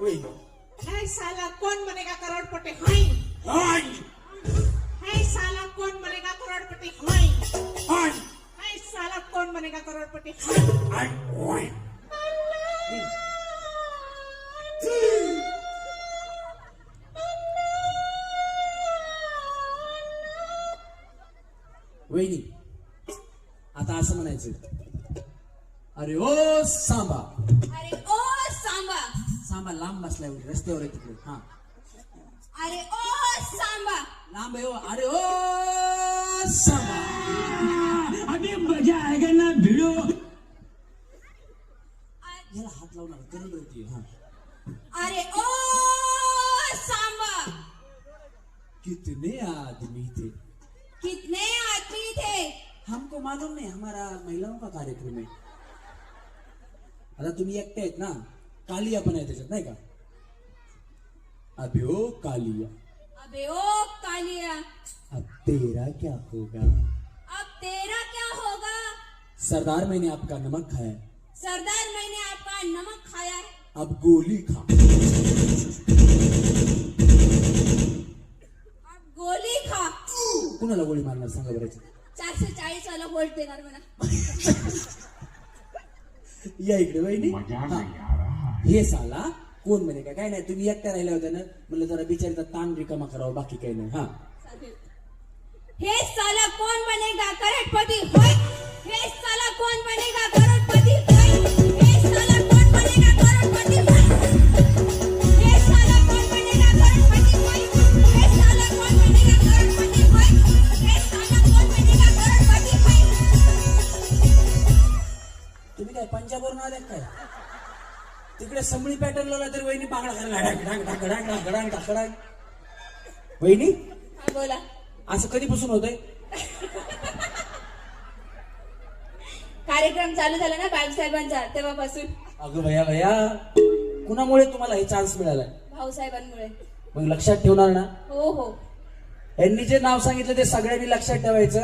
वहिनी है साला कौन बनेगा करोड़पति हाय हाय है साला कौन बनेगा करोड़पति हाय हाय है साला कौन बनेगा करोड़पति हाय हाय हाय वहिनी आता असं म्हणायचं अरे ओ सांबा अरे ओ सांबा सांबा लांब बसलाय वहिनी, रस्त्यावर आहे तिकडे हा अरे ओ सांबा लांब आहे हो अरे ओ सांबा अभी मज़ा आएगा ना भिड़ो याला हात लावणार करंट होती हा अरे ओ सांबा कितने आदमी थे कितने आदमी थे हमको मालूम नहीं हमारा महिलाओं का कार्यक्रम है आता तुम्ही एकटे आहेत ना कालिया पण आहे त्याच्यात नाही का अबे ओ कालिया। अबे ओ कालिया। अब तेरा क्या होगा? अब तेरा क्या होगा? सरदार मैंने आपका नमक खाया है। सरदार मैंने आपका नमक खाया है। अब गोली खा। अब गोली खा। कुणाला गोळी मारणार सांगा बरं? चारशे चाळीस वाला वोल्ट देणार म्हणा या इकडे वहिनी. मज़ा. नहीं आ रहा है साला कोण म्हणे का? काय नाही तुम्ही एकट्या राहिल्या होत्या ना? म्हणलं जरा बिचारीचा ताण रिकामा करावा बाकी काही नाही हा. हे साला कौन बनेगा करोड़पति होय. हे साला कौन बनेगा करोड़पति होय. हे साला कौन बनेगा करोड़पति होय. हे साला कौन बनेगा करोड़पति होय. हे साला कौन बनेगा करोड़पति होय. हे साला कौन बनेगा करोड़पति होय. तुम्ही काय पंजाबवरून आले काय? तिकडे समळी पॅटर्न लावला तर वहिनी ढाक, ढाक, ढाक, ढाक, ढाक, ढाक, ढाक. वहिनी? हा बोला. असं कधीपासून होतंय? कार्यक्रम चालू झाला ना बाळासाहेबांचा तेव्हापासून. अगं भया भया कुणामुळे तुम्हाला हे चान्स मिळालाय? भाऊसाहेबांमुळे. मग लक्षात ठेवणार ना? हो हो. यांनी जे नाव सांगितलं ते सगळ्यांनी लक्षात ठेवायचं.